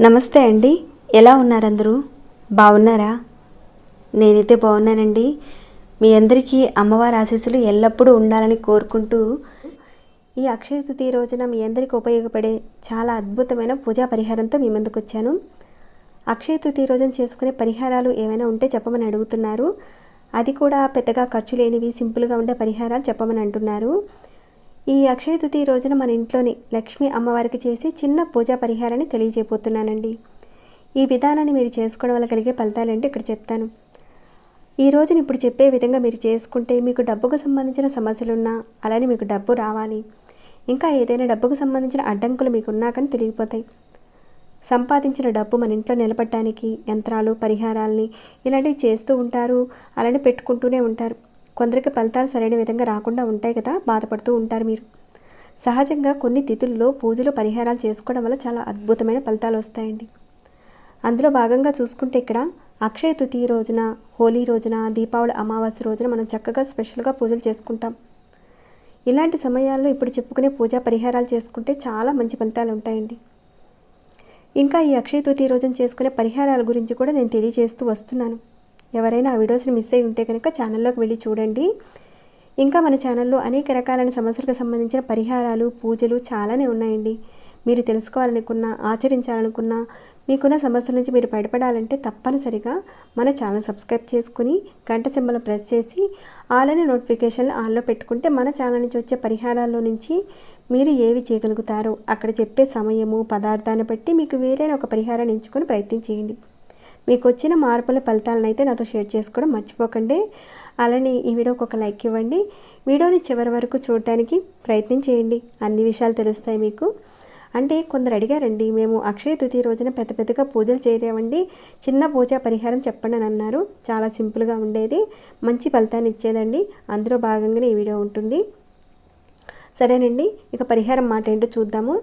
నమస్తే అండి. ఎలా ఉన్నారు అందరూ బాగున్నారా? నేనైతే బాగున్నానండి. మీ అందరికీ అమ్మవారి ఆశీస్సులు ఎల్లప్పుడూ ఉండాలని కోరుకుంటూ ఈ అక్షయ తృతీయ రోజున మీ అందరికీ ఉపయోగపడే చాలా అద్భుతమైన పూజా పరిహారంతో మీ ముందుకు వచ్చాను అక్షయ తృతీయ రోజున చేసుకునే పరిహారాలు ఏమైనా ఉంటే చెప్పమని అడుగుతున్నారు. అది కూడా పెద్దగా ఖర్చు లేనివి సింపుల్గా ఉండే పరిహారాలు చెప్పమని అంటున్నారు. ఈ అక్షయ తృతీయ రోజున మన ఇంట్లోని లక్ష్మీ అమ్మవారికి చేసే చిన్న పూజా పరిహారాన్ని తెలియజేయబోతున్నానండి. ఈ విధానాన్ని మీరు చేసుకోవడం వల్ల కలిగే ఫలితాలంటే ఇక్కడ చెప్తాను. ఈ రోజుని ఇప్పుడు చెప్పే విధంగా మీరు చేసుకుంటే మీకు డబ్బుకు సంబంధించిన సమస్యలున్నా అలానే మీకు డబ్బు రావాలి. ఇంకా ఏదైనా డబ్బుకు సంబంధించిన అడ్డంకులు మీకు ఉన్నా కానీ తెలిగిపోతాయి. సంపాదించిన డబ్బు మన ఇంట్లో నిలబడటానికి యంత్రాలు పరిహారాల్ని ఇలాంటివి చేస్తూ ఉంటారు. అలానే పెట్టుకుంటూనే ఉంటారు. కొందరికి ఫలితాలు సరైన విధంగా రాకుండా ఉంటాయి కదా బాధపడుతూ ఉంటారు మీరు. సహజంగా కొన్ని తిథుల్లో పూజలు పరిహారాలు చేసుకోవడం వల్ల చాలా అద్భుతమైన ఫలితాలు వస్తాయండి. అందులో భాగంగా చూసుకుంటే ఇక్కడ అక్షయ తృతీయ రోజున హోలీ రోజున దీపావళి అమావాస్య రోజున మనం చక్కగా స్పెషల్గా పూజలు చేసుకుంటాం. ఇలాంటి సమయాల్లో ఇప్పుడు చెప్పుకునే పూజా పరిహారాలు చేసుకుంటే చాలా మంచి ఫలితాలు ఉంటాయండి. ఇంకా ఈ అక్షయ తృతీయ రోజున చేసుకునే పరిహారాల గురించి కూడా నేను తెలియజేస్తూ వస్తున్నాను. ఎవరైనా ఆ వీడియోస్ని మిస్ అయి ఉంటే కనుక ఛానల్లోకి వెళ్ళి చూడండి. ఇంకా మన ఛానల్లో అనేక రకాలైన సమస్యలకు సంబంధించిన పరిహారాలు పూజలు చాలానే ఉన్నాయండి. మీరు తెలుసుకోవాలనుకున్నా ఆచరించాలనుకున్నా మీకున్న సమస్యల నుంచి మీరు బయటపడాలంటే తప్పనిసరిగా మన ఛానల్ సబ్స్క్రైబ్ చేసుకుని గంట సింబల్ ప్రెస్ చేసి ఆలనే నోటిఫికేషన్లు ఆన్లో పెట్టుకుంటే మన ఛానల్ నుంచి వచ్చే పరిహారాల్లో నుంచి మీరు ఏవి చేయగలుగుతారో అక్కడ చెప్పే సమయము పదార్థాన్ని బట్టి మీకు వేరైన ఒక పరిహారాన్ని ఎంచుకొని ప్రయత్నం చేయండి మీకు వచ్చిన మార్పుల ఫలితాలను అయితే నాతో షేర్ చేసుకోవడం మర్చిపోకండి. అలానే ఈ వీడియోకి ఒక లైక్ ఇవ్వండి. వీడియోని చివరి వరకు చూడటానికి ప్రయత్నం చేయండి అన్ని విషయాలు తెలుస్తాయి మీకు. అంటే కొందరు అడిగారండి మేము అక్షయ తృతీయ రోజున పెద్ద పెద్దగా పూజలు చేయలేమండి. చిన్న పూజా పరిహారం చెప్పండి అని అన్నారు. చాలా సింపుల్గా ఉండేది. మంచి ఫలితాన్ని ఇచ్చేదండి. అందులో భాగంగానే ఈ వీడియో ఉంటుంది. సరేనండి ఇక పరిహారం మాట ఏంటో చూద్దాము.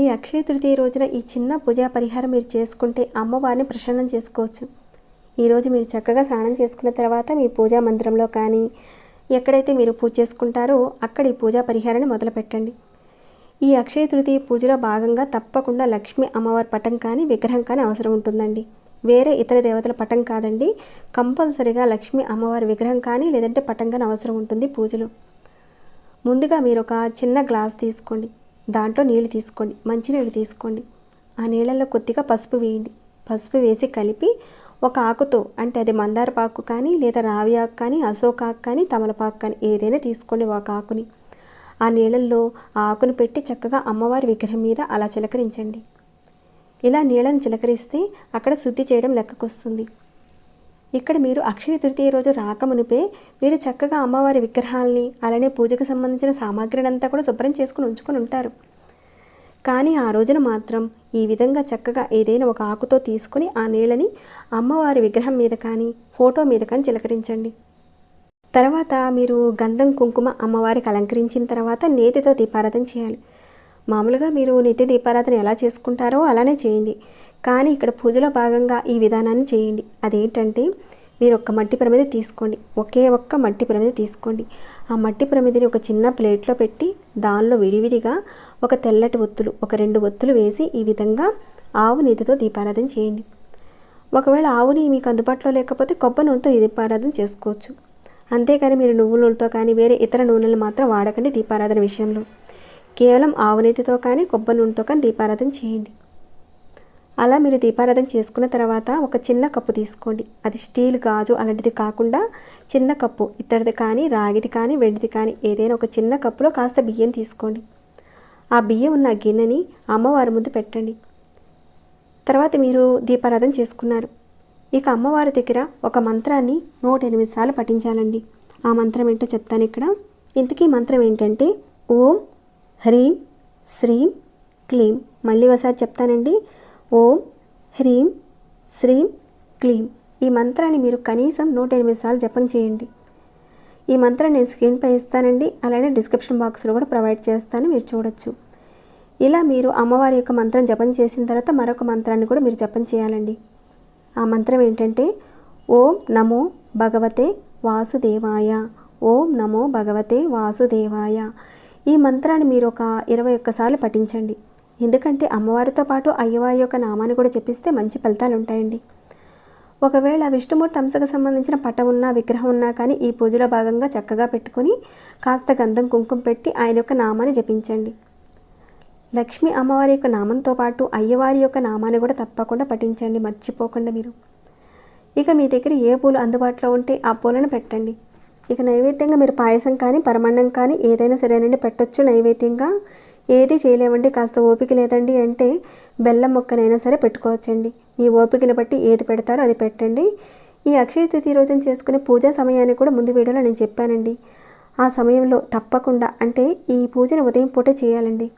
ఈ అక్షయ తృతీయ రోజున ఈ చిన్న పూజా పరిహారం మీరు చేసుకుంటే అమ్మవారిని ప్రసన్నం చేసుకోవచ్చు. ఈరోజు మీరు చక్కగా స్నానం చేసుకున్న తర్వాత మీ పూజా మందిరంలో కానీ ఎక్కడైతే మీరు పూజ చేసుకుంటారో అక్కడ ఈ పూజా పరిహారాన్ని మొదలుపెట్టండి ఈ అక్షయ తృతీయ పూజలో భాగంగా తప్పకుండా లక్ష్మీ అమ్మవారి పటం కానీ విగ్రహం కానీ అవసరం ఉంటుందండి. వేరే ఇతర దేవతల పటం కాదండి కంపల్సరిగా లక్ష్మీ అమ్మవారి విగ్రహం కానీ లేదంటే పటం కానీ అవసరం ఉంటుంది పూజలో. ముందుగా మీరు ఒక చిన్న గ్లాస్ తీసుకోండి. దాంట్లో నీళ్ళు తీసుకోండి. మంచినీళ్ళు తీసుకోండి. ఆ నీళ్ళల్లో కొద్దిగా పసుపు వేయండి. పసుపు వేసి కలిపి ఒక ఆకుతో అంటే అది మందారపాకు కానీ లేదా రావి ఆకు కానీ అశోక ఆకు కానీ తమలపాకు కానీ ఏదైనా తీసుకోండి ఒక ఆకుని. ఆ నీళ్ళల్లో ఆ ఆకును పెట్టి చక్కగా అమ్మవారి విగ్రహం మీద అలా చిలకరించండి. ఇలా నీళ్ళను చిలకరిస్తే అక్కడ శుద్ధి చేయడం లెక్కకొస్తుంది. ఇక్కడ మీరు అక్షయ తృతీయ రోజు రాకమునిపే మీరు చక్కగా అమ్మవారి విగ్రహాలని అలానే పూజకు సంబంధించిన సామాగ్రిని అంతా కూడా శుభ్రం చేసుకుని ఉంచుకొని ఉంటారు. కానీ ఆ రోజున మాత్రం ఈ విధంగా చక్కగా ఏదైనా ఒక ఆకుతో తీసుకుని ఆ నీళ్ళని అమ్మవారి విగ్రహం మీద కానీ ఫోటో మీద కానీ చిలకరించండి. తర్వాత మీరు గంధం కుంకుమ అమ్మవారికి అలంకరించిన తర్వాత నేతితో దీపారాధన చేయాలి. మామూలుగా మీరు నిత్య దీపారాధన ఎలా చేసుకుంటారో అలానే చేయండి. కానీ ఇక్కడ పూజలో భాగంగా ఈ విధానాన్ని చేయండి. అదేంటంటే మీరు ఒక్క మట్టి ప్రమిద తీసుకోండి. ఒకే ఒక్క మట్టి ప్రమిద తీసుకోండి. ఆ మట్టి ప్రమిదిని ఒక చిన్న ప్లేట్లో పెట్టి దానిలో విడివిడిగా ఒక తెల్లటి ఒత్తులు ఒక రెండు ఒత్తులు వేసి ఈ విధంగా ఆవు నీతితో దీపారాధన చేయండి. ఒకవేళ ఆవుని మీకు అందుబాటులో లేకపోతే కొబ్బరి నూనెతో దీపారాధన చేసుకోవచ్చు. అంతేకాని మీరు నువ్వుల నూనెతో కానీ వేరే ఇతర నూనెలు మాత్రం వాడకండి దీపారాధన విషయంలో. కేవలం ఆవు నీతితో కానీ కొబ్బరి నూనెతో కానీ దీపారాధన చేయండి. అలా మీరు దీపారాధన చేసుకున్న తర్వాత ఒక చిన్న కప్పు తీసుకోండి. అది స్టీల్ గాజు అలాంటిది కాకుండా చిన్న కప్పు. ఇత్తడిది కానీ రాగిది కానీ వెండిది కానీ ఏదైనా ఒక చిన్న కప్పులో కాస్త బియ్యం తీసుకోండి. ఆ బియ్యం ఉన్న గిన్నెని అమ్మవారి ముందు పెట్టండి. తర్వాత మీరు దీపారాధన చేసుకున్నారు. ఇక అమ్మవారి దగ్గర ఒక మంత్రాన్ని నూట ఎనిమిది సార్లు పఠించాలండి. ఆ మంత్రం ఏంటో చెప్తాను ఇక్కడ. ఇంతకీ మంత్రం ఏంటంటే ఓం హ్రీం శ్రీం క్లీం. మళ్ళీ ఒకసారి చెప్తానండి. ఓం హ్రీం శ్రీం క్లీం. ఈ మంత్రాన్ని మీరు కనీసం నూట ఎనిమిది సార్లు జపం చేయండి. ఈ మంత్రం నేను స్క్రీన్పై ఇస్తానండి. అలానే డిస్క్రిప్షన్ బాక్స్లో కూడా ప్రొవైడ్ చేస్తాను. మీరు చూడొచ్చు. ఇలా మీరు అమ్మవారి యొక్క మంత్రం జపం చేసిన తర్వాత మరొక మంత్రాన్ని కూడా మీరు జపం చేయాలండి. ఆ మంత్రం ఏంటంటే ఓం నమో భగవతే వాసుదేవాయ. ఓం నమో భగవతే వాసుదేవాయ. ఈ మంత్రాన్ని మీరు ఒక ఇరవై ఒక్కసార్లు పఠించండి. ఎందుకంటే అమ్మవారితో పాటు అయ్యవారి యొక్క నామాన్ని కూడా చెప్పిస్తే మంచి ఫలితాలు ఉంటాయండి. ఒకవేళ విష్ణుమూర్తి అంశకు సంబంధించిన పటం ఉన్నా విగ్రహం ఉన్నా కానీ ఈ పూజలో భాగంగా చక్కగా పెట్టుకొని కాస్త గంధం కుంకుమ పెట్టి ఆయన యొక్క నామాన్ని జపించండి. లక్ష్మీ అమ్మవారి యొక్క నామంతో పాటు అయ్యవారి యొక్క నామాన్ని కూడా తప్పకుండా పఠించండి. మర్చిపోకుండా మీరు. ఇక మీ దగ్గర ఏ పూలు అందుబాటులో ఉంటే ఆ పూలను పెట్టండి. ఇక నైవేద్యంగా మీరు పాయసం కానీ పరమాన్నం కానీ ఏదైనా సరేనండి పెట్టొచ్చు. నైవేద్యంగా ఏది చేయలేమండి కాస్త ఓపిక లేదండి అంటే బెల్లం మొక్కనైనా సరే పెట్టుకోవచ్చండి. మీ ఓపికను బట్టి ఏది పెడతారో అది పెట్టండి. ఈ అక్షయ తృతీయ రోజున చేసుకునే పూజా సమయాన్ని కూడా ముందు వీడియోలో నేను చెప్పానండి. ఆ సమయంలో తప్పకుండా అంటే ఈ పూజను ఉదయం పూట చేయాలండి.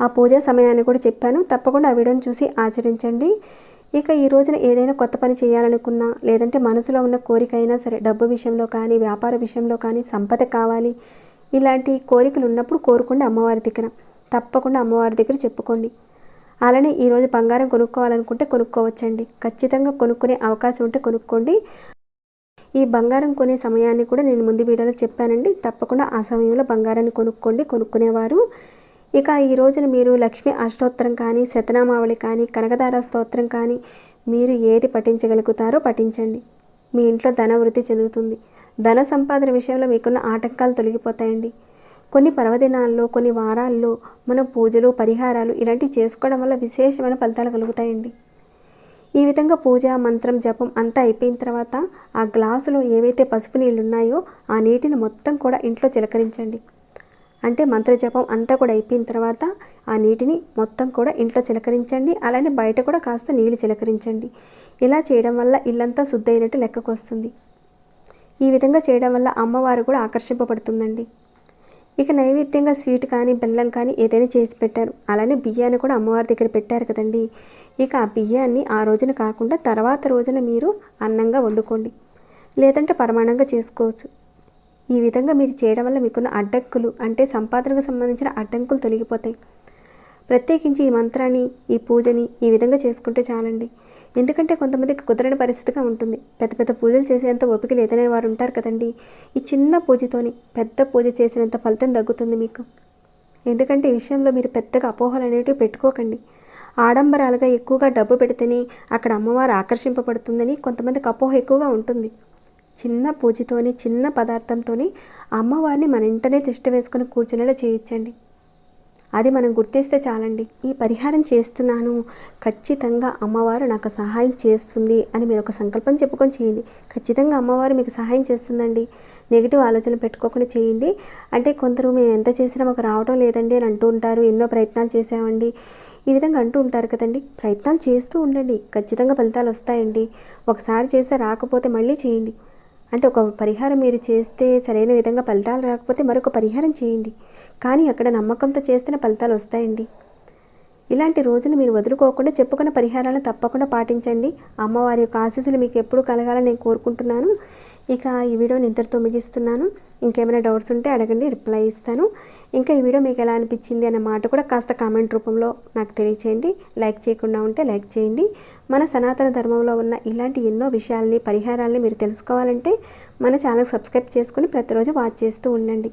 ఆ పూజా సమయాన్ని కూడా చెప్పాను. తప్పకుండా ఆ వీడియోని చూసి ఆచరించండి. ఇక ఈ రోజున ఏదైనా కొత్త పని చేయాలనుకున్నా లేదంటే మనసులో ఉన్న కోరిక అయినా సరే డబ్బు విషయంలో కానీ వ్యాపార విషయంలో కానీ సంపద కావాలి ఇలాంటి కోరికలు ఉన్నప్పుడు కోరుకోండి అమ్మవారి దగ్గర. తప్పకుండా అమ్మవారి దగ్గర చెప్పుకోండి. అలానే ఈరోజు బంగారం కొనుక్కోవాలనుకుంటే కొనుక్కోవచ్చండి. ఖచ్చితంగా కొనుక్కునే అవకాశం ఉంటే కొనుక్కోండి. ఈ బంగారం కొనే సమయాన్ని కూడా నేను ముందు వీడియోలో చెప్పానండి. తప్పకుండా ఆ సమయంలో బంగారాన్ని కొనుక్కోండి కొనుక్కునేవారు. ఇక ఈ రోజున మీరు లక్ష్మీ అష్టోత్తరం కానీ శతనామావళి కానీ కనకదార స్తోత్రం కానీ మీరు ఏది పఠించగలుగుతారో పఠించండి. మీ ఇంట్లో ధన వృద్ధి చెందుతుంది. ధన సంపాదన విషయంలో మీకున్న ఆటంకాలు తొలగిపోతాయండి. కొన్ని పర్వదినాల్లో కొన్ని వారాల్లో మనం పూజలు పరిహారాలు ఇలాంటివి చేసుకోవడం వల్ల విశేషమైన ఫలితాలు కలుగుతాయండి. ఈ విధంగా పూజ మంత్రం జపం అంతా అయిపోయిన తర్వాత ఆ గ్లాసులో ఏవైతే పసుపు నీళ్ళు ఉన్నాయో ఆ నీటిని మొత్తం కూడా ఇంట్లో చిలకరించండి. అంటే మంత్ర జపం అంతా కూడా అయిపోయిన తర్వాత ఆ నీటిని మొత్తం కూడా ఇంట్లో చిలకరించండి. అలానే బయట కూడా కాస్త నీళ్ళు చిలకరించండి. ఇలా చేయడం వల్ల ఇల్లంతా శుద్ధైనట్టు లెక్కకు వస్తుంది ఈ విధంగా చేయడం వల్ల అమ్మవారు కూడా ఆకర్షింపబడుతుందండి. ఇక నైవేద్యంగా స్వీట్ కానీ బెల్లం కానీ ఏదైనా చేసి పెట్టారు. అలానే బియ్యాన్ని కూడా అమ్మవారి దగ్గర పెట్టారు కదండి. ఇక ఆ బియ్యాన్ని ఆ రోజున కాకుండా తర్వాత రోజున మీరు అన్నంగా వండుకోండి. లేదంటే పరమాణంగా చేసుకోవచ్చు. ఈ విధంగా మీరు చేయడం వల్ల మీకున్న అడ్డంకులు అంటే సంపాదనకు సంబంధించిన అడ్డంకులు తొలగిపోతాయి. ప్రత్యేకించి ఈ మంత్రాన్ని ఈ పూజని ఈ విధంగా చేసుకుంటే చాలండి. ఎందుకంటే కొంతమందికి కుదరని పరిస్థితిగా ఉంటుంది. పెద్ద పెద్ద పూజలు చేసేంత ఓపిక లేదనే వారు ఉంటారు కదండి. ఈ చిన్న పూజతోని పెద్ద పూజ చేసినంత ఫలితం తగ్గుతుంది మీకు. ఎందుకంటే ఈ విషయంలో మీరు పెద్దగా అపోహలు అనేటివి పెట్టుకోకండి. ఆడంబరాలుగా ఎక్కువగా డబ్బు పెడితేనే అక్కడ అమ్మవారు ఆకర్షింపబడుతుందని కొంతమందికి అపోహ ఎక్కువగా ఉంటుంది. చిన్న పూజతోని చిన్న పదార్థంతోని అమ్మవారిని మన ఇంటనే తిష్ట వేసుకొని కూర్చునేలా చేయించండి. అది మనం గుర్తిస్తే చాలండి. ఈ పరిహారం చేస్తున్నాను. ఖచ్చితంగా అమ్మవారు నాకు సహాయం చేస్తుంది అని మీరు ఒక సంకల్పం చెప్పుకొని చేయండి. ఖచ్చితంగా అమ్మవారు మీకు సహాయం చేస్తుందండి. నెగిటివ్ ఆలోచనలు పెట్టుకోకుండా చేయండి. అంటే కొందరు మేము ఎంత చేసినా మాకు రావడం లేదండి అని అంటూ ఉంటారు. ఎన్నో ప్రయత్నాలు చేసామండి ఈ విధంగా అంటూ ఉంటారు కదండి. ప్రయత్నాలు చేస్తూ ఉండండి. ఖచ్చితంగా ఫలితాలు వస్తాయండి. ఒకసారి చేస్తే రాకపోతే మళ్ళీ చేయండి. అంటే ఒక పరిహారం మీరు చేస్తే సరైన విధంగా ఫలితాలు రాకపోతే మరొక పరిహారం చేయండి. కానీ అక్కడ నమ్మకంతో చేస్తేనే ఫలితాలు వస్తాయండి. ఇలాంటి రోజులు మీరు వదులుకోకుండా చెప్పుకున్న పరిహారాలను తప్పకుండా పాటించండి. అమ్మవారి యొక్క ఆశీస్సులు మీకు ఎప్పుడు కలగాలని నేను కోరుకుంటున్నాను. ఇక ఈ వీడియోని ఇంతటితో ముగిస్తున్నాను. ఇంకేమైనా డౌట్స్ ఉంటే అడగండి రిప్లై ఇస్తాను. ఇంకా ఈ వీడియో మీకు ఎలా అనిపించింది అన్న మాట కూడా కాస్త కామెంట్ రూపంలో నాకు తెలియచేయండి. లైక్ చేయకుండా ఉంటే లైక్ చేయండి. మన సనాతన ధర్మంలో ఉన్న ఇలాంటి ఎన్నో విషయాల్ని పరిహారాలని మీరు తెలుసుకోవాలంటే మన ఛానల్ సబ్స్క్రైబ్ చేసుకుని ప్రతిరోజు వాచ్ చేస్తూ ఉండండి.